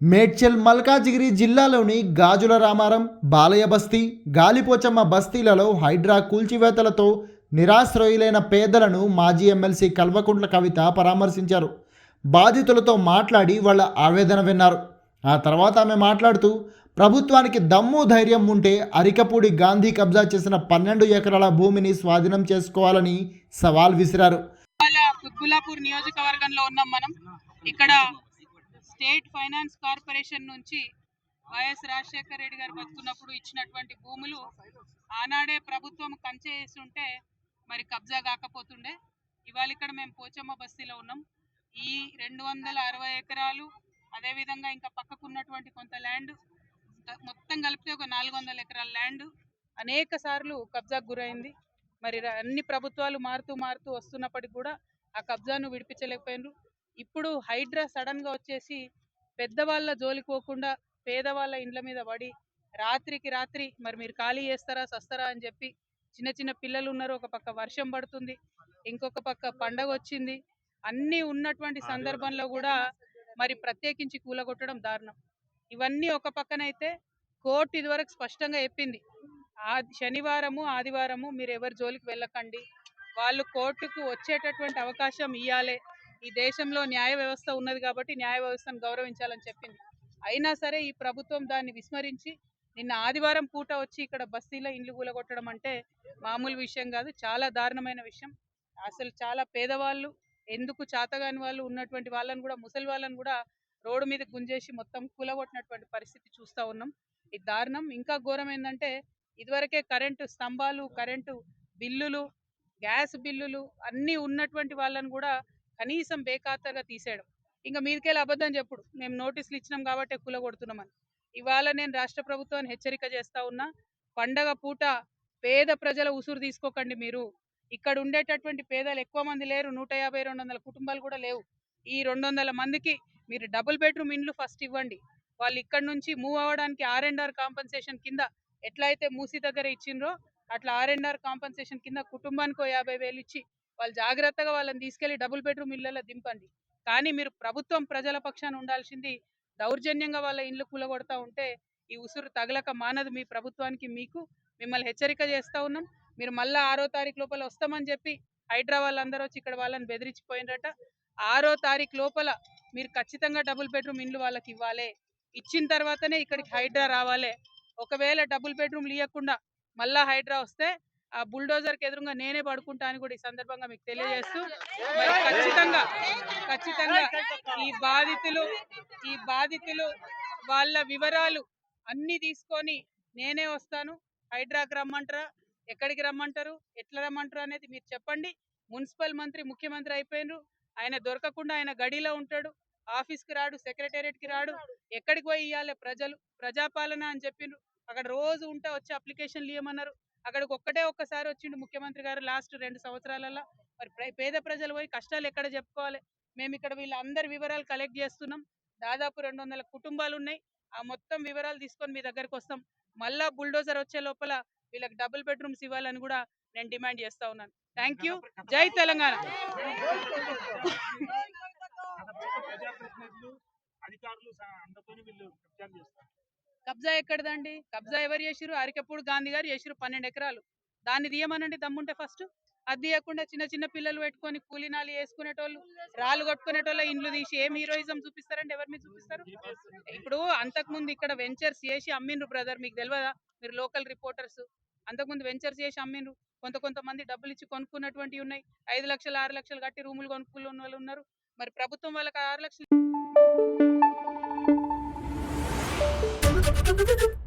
మేడ్చల్ మల్కాజిగిరి జిల్లాలోని గాజుల రామారం బాలయ్య బస్తీ గాలిపోచమ్మ బస్తీలలో హైడ్రా కూల్చివేతలతో నిరాశ్రయులైన పేదలను మాజీ ఎమ్మెల్సీ కల్వకుంట్ల కవిత పరామర్శించారు. బాధితులతో మాట్లాడి వాళ్ళ ఆవేదన విన్నారు. ఆ తర్వాత ఆమె మాట్లాడుతూ ప్రభుత్వానికి దమ్ము ధైర్యం ఉంటే అరికపూడి గాంధీ కబ్జా చేసిన పన్నెండు ఎకరాల భూమిని స్వాధీనం చేసుకోవాలని సవాల్ విసిరారు. నియోజకవర్గంలో ఉన్నాం మనం. ఇక్కడ స్టేట్ ఫైనాన్స్ కార్పొరేషన్ నుంచి వైఎస్ రాజశేఖర రెడ్డి గారు బతుకున్నప్పుడు ఇచ్చినటువంటి భూములు ఆనాడే ప్రభుత్వం కంచె చేస్తుంటే ఉంటే మరి కబ్జా కాకపోతుండే. ఇవాళ ఇక్కడ మేము పోచమ్మ బస్తీలో ఉన్నాం. ఈ రెండు వందల అరవై ఎకరాలు అదేవిధంగా ఇంకా పక్కకు ఉన్నటువంటి కొంత ల్యాండ్ మొత్తం కలిపితే ఒక నాలుగు వందల ఎకరాల ల్యాండ్ అనేక సార్లు కబ్జాకు గురైంది. మరి అన్ని ప్రభుత్వాలు మారుతూ మారుతూ వస్తున్నప్పటికి కూడా ఆ కబ్జాను విడిపించలేకపోయినారు. ఇప్పుడు హైడ్రా సడన్గా వచ్చేసి పెద్దవాళ్ళ జోలికి పోకుండా పేదవాళ్ళ ఇండ్ల మీద పడి రాత్రికి రాత్రి మరి మీరు ఖాళీ చేస్తారా సస్తారా అని చెప్పి చిన్న చిన్న పిల్లలు ఉన్నారు. ఒక పక్క వర్షం పడుతుంది ఇంకొక పక్క పండగ వచ్చింది. అన్నీ ఉన్నటువంటి సందర్భంలో కూడా మరి ప్రత్యేకించి కూలగొట్టడం దారుణం. ఇవన్నీ ఒక పక్కనైతే కోర్టు ఇదివరకు స్పష్టంగా చెప్పింది. ఆ శనివారము ఆదివారము మీరు ఎవరి జోలికి వెళ్ళకండి. వాళ్ళు కోర్టుకు వచ్చేటటువంటి అవకాశం ఇవ్వాలి ఈ దేశంలో న్యాయ వ్యవస్థ ఉన్నది కాబట్టి న్యాయ వ్యవస్థను గౌరవించాలని చెప్పింది. అయినా సరే ఈ ప్రభుత్వం దాన్ని విస్మరించి నిన్న ఆదివారం పూట వచ్చి ఇక్కడ బస్తీలో ఇండ్లు కూలగొట్టడం అంటే మామూలు విషయం కాదు చాలా దారుణమైన విషయం. అసలు చాలా పేదవాళ్ళు ఎందుకు చాతగాని వాళ్ళు ఉన్నటువంటి వాళ్ళని కూడా ముసలి వాళ్ళని కూడా రోడ్డు మీద గుంజేసి మొత్తం కూలగొట్టినటువంటి పరిస్థితి చూస్తూ ఉన్నాం. ఇది దారుణం. ఇంకా ఘోరం ఏంటంటే ఇదివరకే కరెంటు స్తంభాలు కరెంటు బిల్లులు గ్యాస్ బిల్లులు అన్నీ ఉన్నటువంటి వాళ్ళని కూడా కనీసం బేఖాతరుగా తీసేయడం. ఇంకా మీదకెళ్ళి అబద్ధం చెప్పుడు. మేము నోటీసులు ఇచ్చినాం కాబట్టి కుల కొడుతున్నామని ఇవాళ నేను రాష్ట్ర ప్రభుత్వాన్ని హెచ్చరిక చేస్తా ఉన్నా పండగ పూట పేద ప్రజల ఉసురు తీసుకోకండి మీరు. ఇక్కడ ఉండేటటువంటి పేదలు ఎక్కువ మంది లేరు నూట యాభై రెండు వందల కుటుంబాలు కూడా లేవు. ఈ రెండు వందల మందికి మీరు డబుల్ బెడ్రూమ్ ఇండ్లు ఫస్ట్ ఇవ్వండి. వాళ్ళు ఇక్కడ నుంచి మూవ్ అవ్వడానికి ఆర్ అండ్ ఆర్ కాంపన్సేషన్ కింద ఎట్లయితే మూసి దగ్గర ఇచ్చిండ్రో అట్లా ఆర్ అండ్ ఆర్ కాంపన్సేషన్ కింద కుటుంబానికి యాభై వేలు ఇచ్చి వాళ్ళు జాగ్రత్తగా వాళ్ళని తీసుకెళ్ళి డబుల్ బెడ్రూమ్ ఇళ్ళలో దింపండి. కానీ మీరు ప్రభుత్వం ప్రజల పక్షాన ఉండాల్సింది దౌర్జన్యంగా వాళ్ళ ఇండ్లు కూలగొడతా ఉంటే ఈ ఉసురు తగలక మానదు మీ ప్రభుత్వానికి మీకు. మిమ్మల్ని హెచ్చరిక చేస్తా ఉన్నాం. మీరు మళ్ళా ఆరో తారీఖు లోపల వస్తామని చెప్పి హైడ్రా వాళ్ళందరూ వచ్చి ఇక్కడ వాళ్ళని బెదిరించిపోయినట ఆరో తారీఖు లోపల మీరు ఖచ్చితంగా డబుల్ బెడ్రూమ్ ఇండ్లు వాళ్ళకి ఇవ్వాలి. ఇచ్చిన తర్వాతనే ఇక్కడికి హైడ్రా రావాలి. ఒకవేళ డబుల్ బెడ్రూమ్లు ఇవ్వకుండా మళ్ళా హైడ్రా వస్తే ఆ బుల్డోజర్కి ఎదురుగా నేనే పడుకుంటా అని కూడా ఈ సందర్భంగా మీకు తెలియజేస్తూ ఖచ్చితంగా ఖచ్చితంగా ఈ బాధితులు ఈ బాధితులు వాళ్ళ వివరాలు అన్ని తీసుకొని నేనే వస్తాను. హైడ్రాకి రమ్మంటారా? ఎక్కడికి రమ్మంటారు? ఎట్లా రమ్మంటారు అనేది మీరు చెప్పండి. మున్సిపల్ మంత్రి ముఖ్యమంత్రి అయిపోయినరు. ఆయన దొరకకుండా ఆయన గడిలో ఉంటాడు. ఆఫీస్కి రాడు సెక్రటేరియట్కి రాడు. ఎక్కడికి పోయి ఇవ్వాలి ప్రజలు? ప్రజాపాలన అని చెప్పిండ్రు అక్కడ రోజు ఉంటే వచ్చి అప్లికేషన్లు ఇవ్వమన్నారు అక్కడికి ఒక్కటే ఒక్కసారి వచ్చిండు ముఖ్యమంత్రి గారు లాస్ట్ రెండు సంవత్సరాలలో మరి పేద ప్రజలు పోయి కష్టాలు ఎక్కడ చెప్పుకోవాలి? మేము ఇక్కడ వీళ్ళందరి వివరాలు కలెక్ట్ చేస్తున్నాం. దాదాపు రెండు వందల కుటుంబాలు ఉన్నాయి ఆ మొత్తం వివరాలు తీసుకొని మీ దగ్గరకు వస్తాం మళ్ళా బుల్డోజర్ వచ్చే లోపల వీళ్ళకి డబుల్ బెడ్రూమ్స్ ఇవ్వాలని కూడా నేను డిమాండ్ చేస్తా ఉన్నాను. Thank you. జై తెలంగాణ. అధికారులు స- వీళ్ళు చేస్తారు. కబ్జా ఎక్కడదండి? కబ్జా ఎవరు చేసిరు అరికెప్పుడు గాంధీ గారు చేసిరు పన్నెండు ఎకరాలు. దాన్ని తీయమనండి దమ్ముంటే ఫస్ట్. అది తీయకుండా చిన్న చిన్న పిల్లలు పెట్టుకొని కూలినాలు వేసుకునేటోళ్ళు రాళ్ళు కొట్టుకునేటోళ్ళ ఇండ్లు తీసి ఏం హీరోయిజం చూపిస్తారండి? ఎవరి మీద చూపిస్తారు? ఇప్పుడు అంతకుముందు ఇక్కడ వెంచర్స్ చేసి అమ్మిండ్రు బ్రదర్ మీకు తెలియదా మీరు లోకల్ రిపోర్టర్స్. అంతకుముందు వెంచర్స్ చేసి అమ్మిండ్రు. కొంత కొంతమంది డబ్బులు ఇచ్చి కొనుక్కున్నటువంటివి ఉన్నాయి. ఐదు లక్షలు ఆరు లక్షలు కట్టి రూములు కొనుక్కున్న వాళ్ళు ఉన్నారు. మరి ప్రభుత్వం వాళ్ళకి ఆరు లక్షలు Thank you.